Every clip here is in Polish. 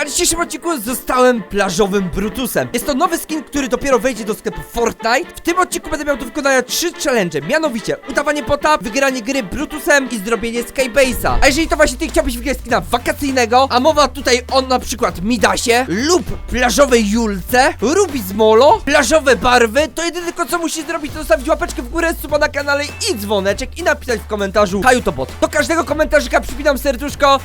Na dzisiejszym odcinku zostałem plażowym Brutusem. Jest to nowy skin, który dopiero wejdzie do sklepu Fortnite. W tym odcinku będę miał do wykonania trzy challenge, mianowicie udawanie pota, wygranie gry Brutusem i zrobienie Skybase'a. A jeżeli to właśnie ty chciałbyś wygrać skina wakacyjnego, a mowa tutaj o na przykład Midasie lub plażowej Julce, Rubizmolo, plażowe barwy, to jedyne tylko co musisz zrobić to zostawić łapeczkę w górę, suba na kanale i dzwoneczek i napisać w komentarzu Haju to bot. Do każdego komentarzyka przypinam serduszko.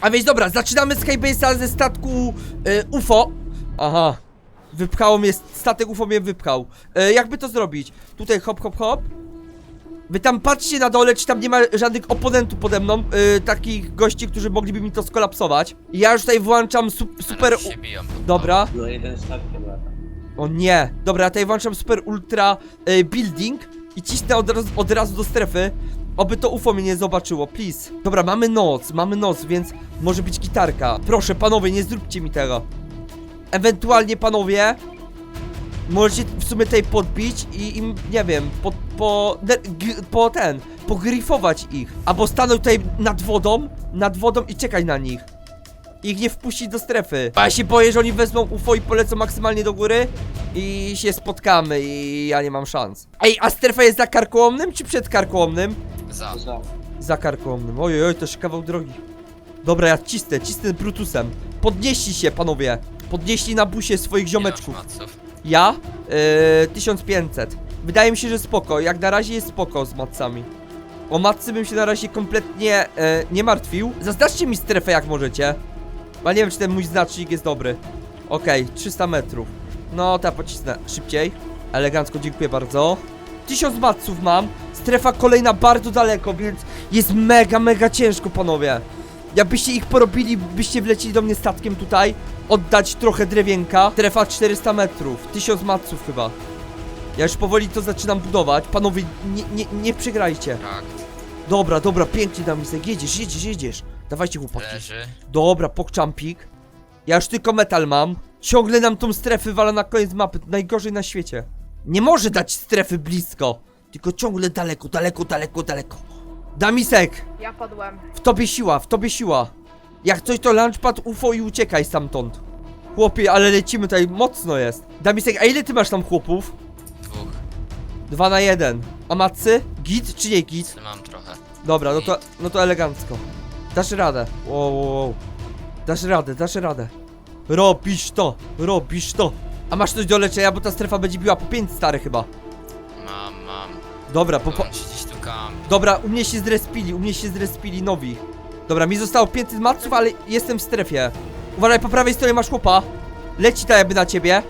A więc dobra, zaczynamy Skybase'a ze statku y, UFO. Aha. Wypchało mnie, statek UFO mnie wypchał. Y, jakby to zrobić? Tutaj hop, hop, hop. Wy tam patrzcie na dole, czy tam nie ma żadnych oponentów pode mną, y, takich gości, którzy mogliby mi to skolapsować. I ja już tutaj włączam su super... Ale się biją. Dobra. No jeden statkiem lata. O nie. Dobra, ja tutaj włączam super ultra y, building i cisnę od od razu do strefy. Oby to UFO mnie nie zobaczyło, please. Dobra, mamy noc, mamy noc, więc może być gitarka. Proszę, panowie, nie zróbcie mi tego. Ewentualnie, panowie, możecie w sumie tutaj podbić i im, nie wiem, po, po, po ten, pogrifować ich. Albo stanąć tutaj nad wodą, nad wodą i czekać na nich. Ich nie wpuścić do strefy. A ja się boję, że oni wezmą UFO i polecą maksymalnie do góry i się spotkamy i ja nie mam szans. Ej, a strefa jest za karkołomnym czy przed karkołomnym? Za. Za. Za karkołomnym. Ojej, oj, to jeszcze kawał drogi. Dobra, ja cisnę, cisnę Brutusem. Podnieśli się, panowie. Podnieśli na busie swoich ziomeczków. Ja? Yy, 1500. Wydaje mi się, że spoko. Jak na razie jest spoko z matcami. O matcy bym się na razie kompletnie e, nie martwił. Zaznaczcie mi strefę jak możecie. Ale nie wiem, czy ten mój znacznik jest dobry. Okej, 300 metrów. No, ta pocisnę szybciej. Elegancko, dziękuję bardzo. 1000 matców mam. Strefa kolejna bardzo daleko, więc jest mega, mega ciężko, panowie. Jakbyście ich porobili, byście wlecili do mnie statkiem tutaj, oddać trochę drewienka. Strefa 400 metrów, 1000 matców chyba. Ja już powoli to zaczynam budować. Panowie, nie, nie, nie przegrajcie. Tak. Dobra, dobra, pięknie Damisek, jedziesz, jedziesz, jedziesz. Dawajcie chłopaki. Leży. Dobra, pokczampik. Ja już tylko metal mam. Ciągle nam tą strefę wala na koniec mapy. Najgorzej na świecie. Nie może dać strefy blisko. Tylko ciągle daleko, daleko, daleko, daleko. Damisek, Ja padłem. w tobie siła, w tobie siła. Jak coś to launchpad UFO i uciekaj stamtąd. Chłopie, ale lecimy tutaj, mocno jest. Damisek, a ile ty masz tam chłopów? Dwóch. Dwa na jeden. A matcy? Git czy nie git? Mam trochę. Dobra, no to, no to elegancko. Dasz radę. Wow, wow, wow. Dasz radę, dasz radę. Robisz to, robisz to. A masz coś do leczenia, bo ta strefa będzie biła po 5 stary chyba. Mam, mam. Dobra, po, po, On się gdzieś tu kampi. dobra, u mnie się zrespili, u mnie się zrespili nowi. Dobra, mi zostało 500 maców, ale jestem w strefie. Uważaj, po prawej stronie masz chłopa. Leci ta jakby na ciebie.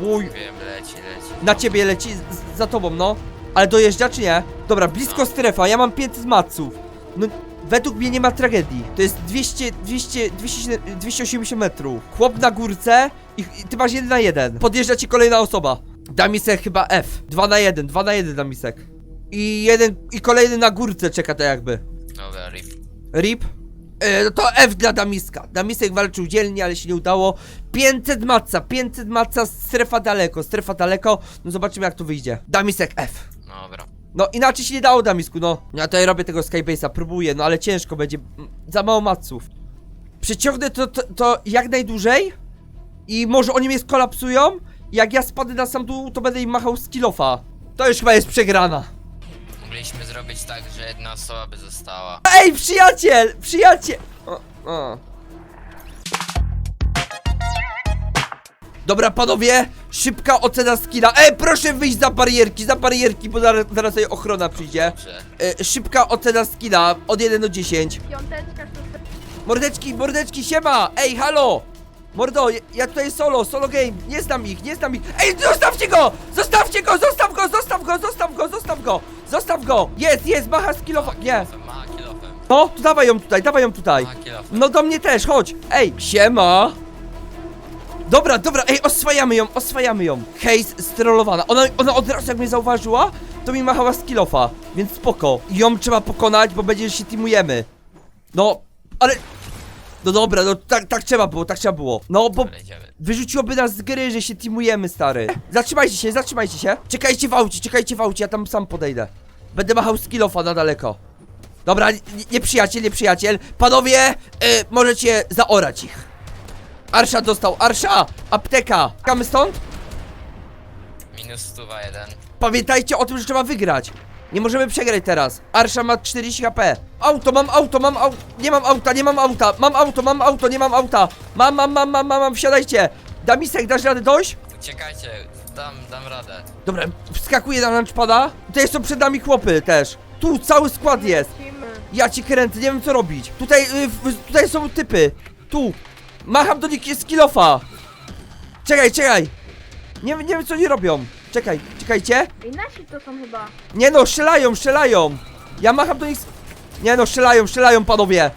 Uj, Wiem, leci, leci. na ciebie leci, z, za tobą, no. Ale dojeżdża czy nie? Dobra, blisko No. strefa, ja mam 500 maców. No, według mnie nie ma tragedii. To jest 200, 200, 200 280 metrów. Chłop na górce i, i ty masz 1 na 1. Podjeżdża ci kolejna osoba. Damisek chyba F. 2 na 1, 2 na 1 Damisek. I jeden, i kolejny na górce czeka to jakby. Dobra, rip. RIP. E, no to F dla Damiska. Damisek walczył dzielnie, ale się nie udało. 500 maca, 500 maca, strefa daleko, strefa daleko. No zobaczymy jak to wyjdzie. Damisek F. Dobra. No inaczej się nie dało Damisku, no. Ja tutaj robię tego Skybase'a, próbuję, no ale ciężko będzie. Mm, Za mało maców. Przeciągnę to, to, to jak najdłużej i może oni mnie skolapsują. Jak ja spadnę na sam dół, to będę im machał z kilofa. To już chyba jest przegrana. Mogliśmy zrobić tak, że jedna osoba by została. Ej, przyjaciel! Przyjaciel! O, o. Dobra, panowie, szybka ocena skilla. Ej, proszę wyjść za barierki, za barierki, bo zaraz, zaraz tutaj ochrona przyjdzie. Dobrze. E, szybka ocena skilla od 1 do 10. Piąteczka. Mordeczki, mordeczki, siema! Ej, halo! Mordo, ja- ja tutaj solo, solo game, nie znam ich, nie znam ich. Ej, zostawcie go! Zostawcie go, zostaw go, zostaw go, zostaw go, zostaw go! Zostaw go! Jest, jest, macha skillowa, nie. No, to dawaj ją tutaj, dawaj ją tutaj. Ma. No do mnie też, chodź! Ej, siema! Dobra, dobra, ej, oswajamy ją, oswajamy ją. Hejs strollowana. Ona, ona od razu jak mnie zauważyła, to mi machała skillofa, więc spoko. Ją trzeba pokonać, bo będzie, że się teamujemy. No, ale... No dobra, no tak, tak trzeba było, tak trzeba było. No, bo Dobra, idziemy. wyrzuciłoby nas z gry, że się teamujemy, stary. Zatrzymajcie się, zatrzymajcie się. Czekajcie w aucie, czekajcie w aucie, ja tam sam podejdę. Będę machał skillofa na daleko. Dobra, nie, nie przyjaciel, nie przyjaciel. Panowie, y, możecie zaorać ich. Arsza dostał, Arsza! Apteka! Kamy stąd? Minus stuwa jeden. Pamiętajcie o tym, że trzeba wygrać. Nie możemy przegrać teraz. Arsza ma 40 HP. Auto, mam auto, mam auto. Nie mam auta, nie mam auta. Mam auto, mam auto, nie mam auta. Mam, mam, mam, mam, mam, mam. wsiadajcie. Damisek, dasz radę dojść? Uciekajcie, dam, dam radę. Dobra, wskakuję na lunchpada. Tutaj są przed nami chłopy też. Tu cały skład jest. Lecimy. Ja ci kręcę, nie wiem co robić. Tutaj, y, w- tutaj są typy. Tu. Macham do nich z kilofa. Czekaj, czekaj. Nie, nie wiem co oni robią. Czekaj, czekajcie. I nasi to są chyba. Nie no, strzelają, strzelają. Ja macham do nich z... Nie no, strzelają, strzelają panowie.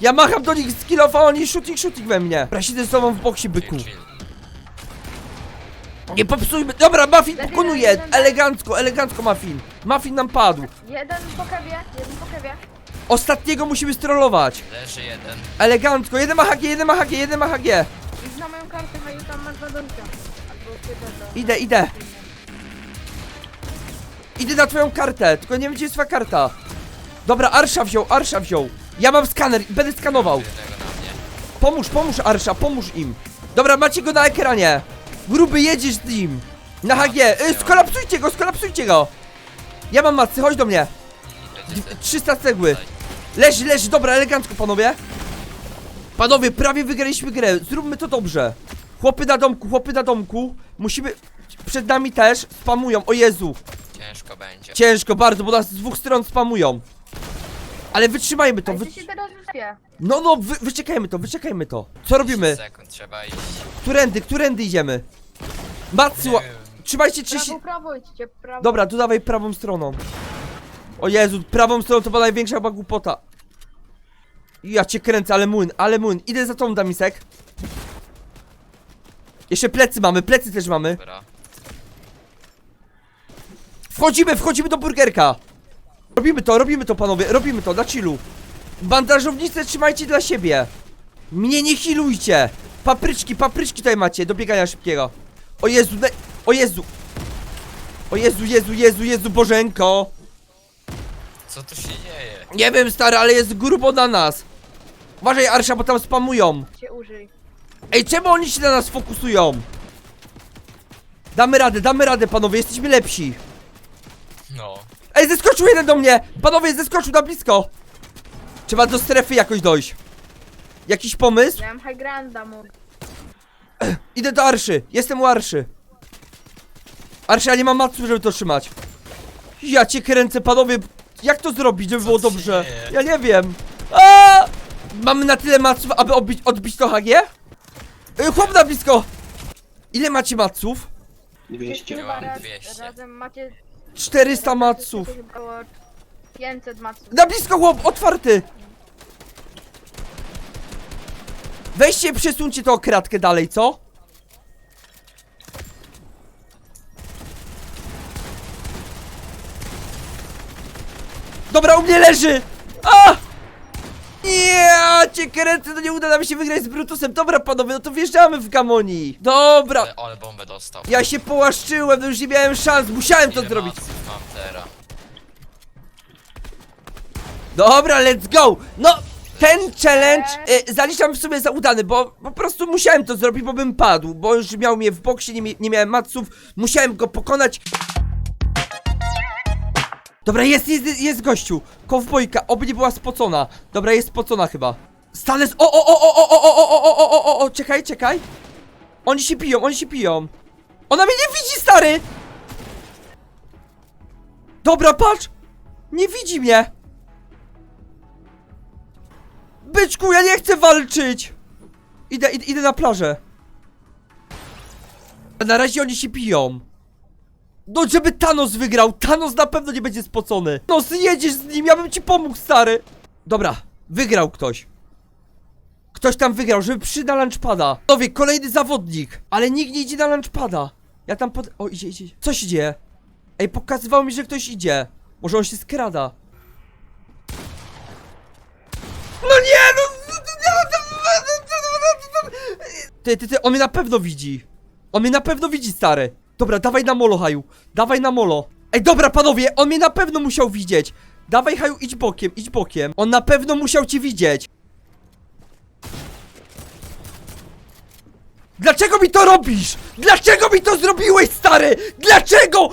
Ja macham do nich z kilofa, oni shooting, shooting we mnie. Dobra, siedzę z tobą w boksie, byku. Nie popsujmy. Dobra, Muffin pokonuje. Elegancko, elegancko Muffin. Muffin nam padł. Jeden po kewie, jeden po kewie. Ostatniego musimy strollować. Leży jeden. Elegancko. Jeden ma HG, jeden ma HG, jeden ma HG. I moją kartę, Haju, tam masz. Albo to. Idę, idę. Idę na twoją kartę, tylko nie wiem gdzie jest twoja karta. Dobra, Arsza wziął, Arsza wziął. Ja mam skaner i będę skanował. Jednego na mnie. Pomóż, pomóż Arsza, pomóż im. Dobra, macie go na ekranie. Gruby, jedziesz z nim. Na HG, y, skolapsujcie go, skolapsujcie go. Ja mam macy, chodź do mnie. Jedziecie. 300 cegły. Leży, leży, dobra, elegancko panowie. Panowie, prawie wygraliśmy grę, zróbmy to dobrze. Chłopy na domku, chłopy na domku. Musimy, przed nami też spamują, o Jezu. Ciężko będzie. Ciężko bardzo, bo nas z dwóch stron spamują. Ale wytrzymajmy to, wy... się teraz no no, wy, wyczekajmy to, wyczekajmy to. Co robimy? 10 sekund trzeba iść. Którędy, którędy idziemy? Matsu, Nie wiem. trzymajcie 30... Prawo, prawo, idźcie, prawo. Dobra, tu dawaj prawą stroną. O Jezu, prawą stroną to była największa chyba głupota. Ja cię kręcę, ale młyn, ale młyn. Idę za tą damisek. Jeszcze plecy mamy, plecy też mamy. Dobra. Wchodzimy, wchodzimy do burgerka. Robimy to, robimy to panowie, robimy to, na chillu. Bandażownicę trzymajcie dla siebie. Mnie nie healujcie. Papryczki, papryczki tutaj macie, do biegania szybkiego. O Jezu, o Jezu. O Jezu, Jezu, Jezu, Jezu, Bożenko. Co tu się dzieje? Nie wiem stary, ale jest grubo na nas. Uważaj Arsza, bo tam spamują. Cię użyj. Ej, czemu oni się na nas fokusują? Damy radę, damy radę panowie, jesteśmy lepsi. No. Ej, zeskoczył jeden do mnie! Panowie, zeskoczył na blisko! Trzeba do strefy jakoś dojść. Jakiś pomysł? Miałem high granda mu. Idę do Arszy, jestem u Arszy. Arszy, ja nie mam matsu, żeby to trzymać. Ja cię kręcę, panowie. Jak to zrobić, żeby było Co się dobrze? dzieje? Ja nie wiem. A! Mamy na tyle maców, aby odbić, odbić to HG? Y, Chłop na blisko! Ile macie maców? 200. Ja mam Raz- 200. Razem macie 400 maców. Około 500 maców. Na blisko chłop, otwarty! Weźcie i przesuńcie tą kratkę dalej, co? Dobra, u mnie leży! A! Nie, cię kręcę, to nie uda nam się wygrać z Brutusem. Dobra, panowie, no to wjeżdżamy w Gamoni. Dobra, Ale, bombę dostał. ja się połaszczyłem, no już nie miałem szans, musiałem to Ile zrobić. maców mam teraz? Dobra, let's go! No, ten challenge y, zaliczam w sumie za udany, bo po prostu musiałem to zrobić, bo bym padł, bo już miał mnie w boksie, nie, mi- nie miałem maców, musiałem go pokonać. Dobra, jest, jest, jest gościu, kowbojka, oby nie była spocona. Dobra, jest spocona chyba. Stanę z... O, o, o, o, o, o, o, o, o, o, o, o, czekaj, czekaj. Oni się piją, oni się piją. Ona mnie nie widzi, stary! Dobra, patrz! Nie widzi mnie! Byczku, ja nie chcę walczyć! Idę, idę, idę na plażę. Na razie oni się piją. No, żeby Thanos wygrał. Thanos na pewno nie będzie spocony. No, jedziesz z nim, ja bym ci pomógł, stary. Dobra, wygrał ktoś. Ktoś tam wygrał, żeby przyda lunchpada. Nowie, kolejny zawodnik. Ale nikt nie idzie na lunchpada. Ja tam pod... O, idzie, idzie. Co się dzieje? Ej, pokazywał mi, że ktoś idzie. Może on się skrada. No nie, no! Ty, ty, ty, on mnie na pewno widzi. On mnie na pewno widzi, stary. Dobra, dawaj na molo, Haju. Dawaj na molo. Ej, dobra, panowie, on mnie na pewno musiał widzieć. Dawaj, Haju, idź bokiem, idź bokiem. On na pewno musiał cię widzieć. Dlaczego mi to robisz? Dlaczego mi to zrobiłeś, stary? Dlaczego?